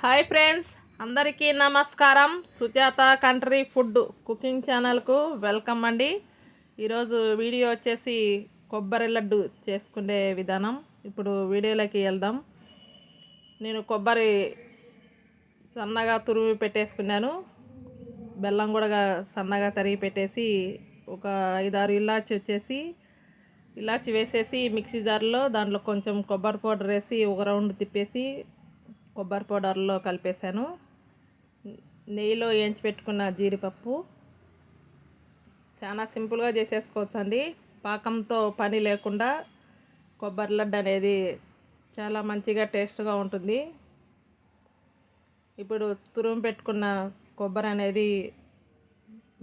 Hi friends అందరికీ నమస్కారం. Sujatha country food cooking ఛానల్కు వెల్కమ్ అండి. ఈరోజు వీడియో వచ్చేసి కొబ్బరి లడ్డు చేసుకునే విధానం. ఇప్పుడు వీడియోలోకి వెళ్దాం. నేను కొబ్బరి సన్నగా తురిమి పెట్టేసుకున్నాను. బెల్లం కూడా సన్నగా తరిగి పెట్టేసి ఒక ఐదారు ఇలాచి వచ్చేసి ఇలాచి వేసేసి మిక్సీ జార్లో దాంట్లో కొంచెం కొబ్బరి పౌడర్ వేసి ఒక రౌండ్ తిప్పేసి కొబ్బరి పౌడర్లో కలిపేశాను. నెయ్యిలో వేయించి పెట్టుకున్న జీడిపప్పు. చాలా సింపుల్గా చేసేసుకోవచ్చు అండి పాకంతో పని లేకుండా కొబ్బరి లడ్డు అనేది చాలా మంచిగా టేస్ట్గా ఉంటుంది. ఇప్పుడు తురుము పెట్టుకున్న కొబ్బరి అనేది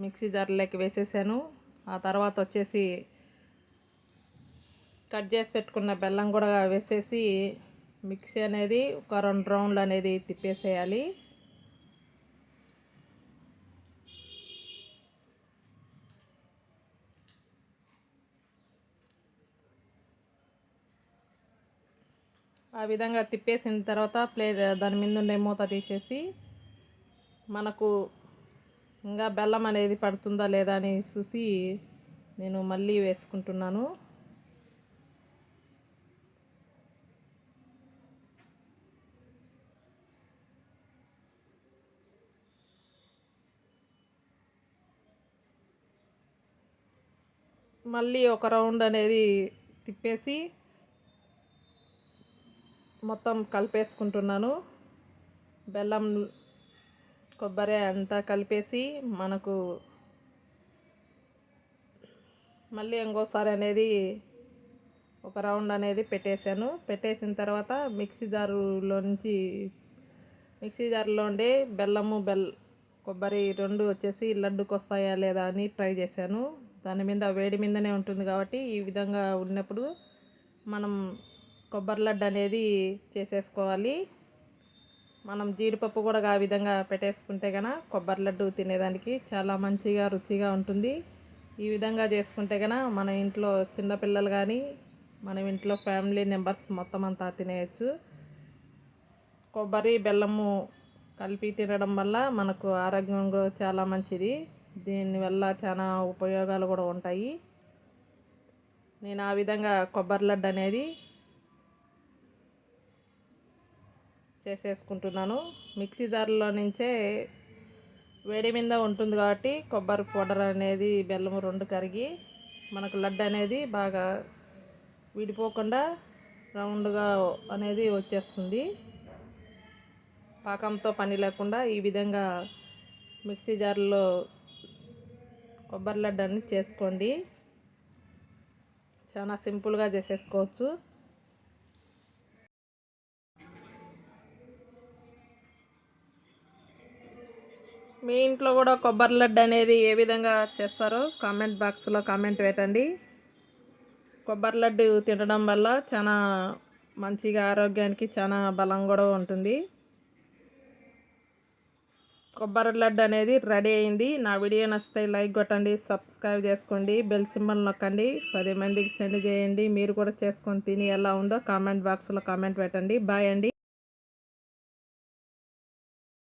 మిక్సీ జార్లోకి వేసేసాను. ఆ తర్వాత వచ్చేసి కట్ చేసి పెట్టుకున్న బెల్లం కూడా వేసేసి మిక్సీ అనేది ఒక రెండు రౌండ్లు అనేది తిప్పేసేయాలి. ఆ విధంగా తిప్పేసిన తర్వాత ప్లేట్ దాని మీద ఉండే మూత తీసేసి మనకు ఇంకా బెల్లం అనేది పడుతుందా లేదా అని చూసి నేను మళ్ళీ వేసుకుంటున్నాను. మళ్ళీ ఒక రౌండ్ అనేది తిప్పేసి మొత్తం కలిపేసుకుంటున్నాను. బెల్లం కొబ్బరి అంతా కలిపేసి మనకు మళ్ళీ ఇంకోసారి అనేది ఒక రౌండ్ అనేది పెట్టేశాను. పెట్టేసిన తర్వాత మిక్సీ జారులో నుంచి మిక్సీ జారులో ఉండే బెల్లము బెల్ కొబ్బరి రెండు వచ్చేసి లడ్డుకు వస్తాయా లేదా అని ట్రై చేశాను. దాని మీద వేడి మీదనే ఉంటుంది కాబట్టి ఈ విధంగా ఉన్నప్పుడు మనం కొబ్బరి లడ్డు అనేది చేసేసుకోవాలి. మనం జీడిపప్పు కూడా ఆ విధంగా పెట్టేసుకుంటే కన కొబ్బరి లడ్డు తినేదానికి చాలా మంచిగా రుచిగా ఉంటుంది. ఈ విధంగా చేసుకుంటే కన మన ఇంట్లో చిన్నపిల్లలు కానీ మన ఇంట్లో ఫ్యామిలీ మెంబర్స్ మొత్తం అంతా తినేయచ్చు. కొబ్బరి బెల్లము కలిపి తినడం వల్ల మనకు ఆరోగ్యం కూడా చాలా మంచిది. దీనివల్ల చాలా ఉపయోగాలు కూడా ఉంటాయి. నేను ఆ విధంగా కొబ్బరి లడ్డు అనేది చేసేసుకుంటున్నాను. మిక్సీ జార్లో నుంచే వేడి మీద ఉంటుంది కాబట్టి కొబ్బరి పౌడర్ అనేది బెల్లం రెండు కరిగి మనకు లడ్డు అనేది బాగా విడిపోకుండా రౌండ్గా అనేది వచ్చేస్తుంది. పాకంతో పని లేకుండా ఈ విధంగా మిక్సీ జార్లో కొబ్బరి లడ్డు అన్ని చేసుకోండి. చాలా సింపుల్గా చేసేసుకోవచ్చు. మీ ఇంట్లో కూడా కొబ్బరి లడ్డు అనేది ఏ విధంగా చేస్తారో కామెంట్ బాక్స్లో కామెంట్ పెట్టండి. కొబ్బరి లడ్డు తినడం వల్ల చాలా మంచిగా ఆరోగ్యానికి చాలా బలం కూడా ఉంటుంది. కొబ్బరి లడ్డు అనేది రెడీ అయింది. నా వీడియో నచ్చితే లైక్ కొట్టండి సబ్స్క్రైబ్ చేసుకోండి బెల్ సింబల్ నొక్కండి. పది మందికి సెండ్ చేయండి. మీరు కూడా చేసుకొని తిని ఎలా ఉందో కామెంట్ బాక్స్లో కామెంట్ పెట్టండి. బాయ్ అండి.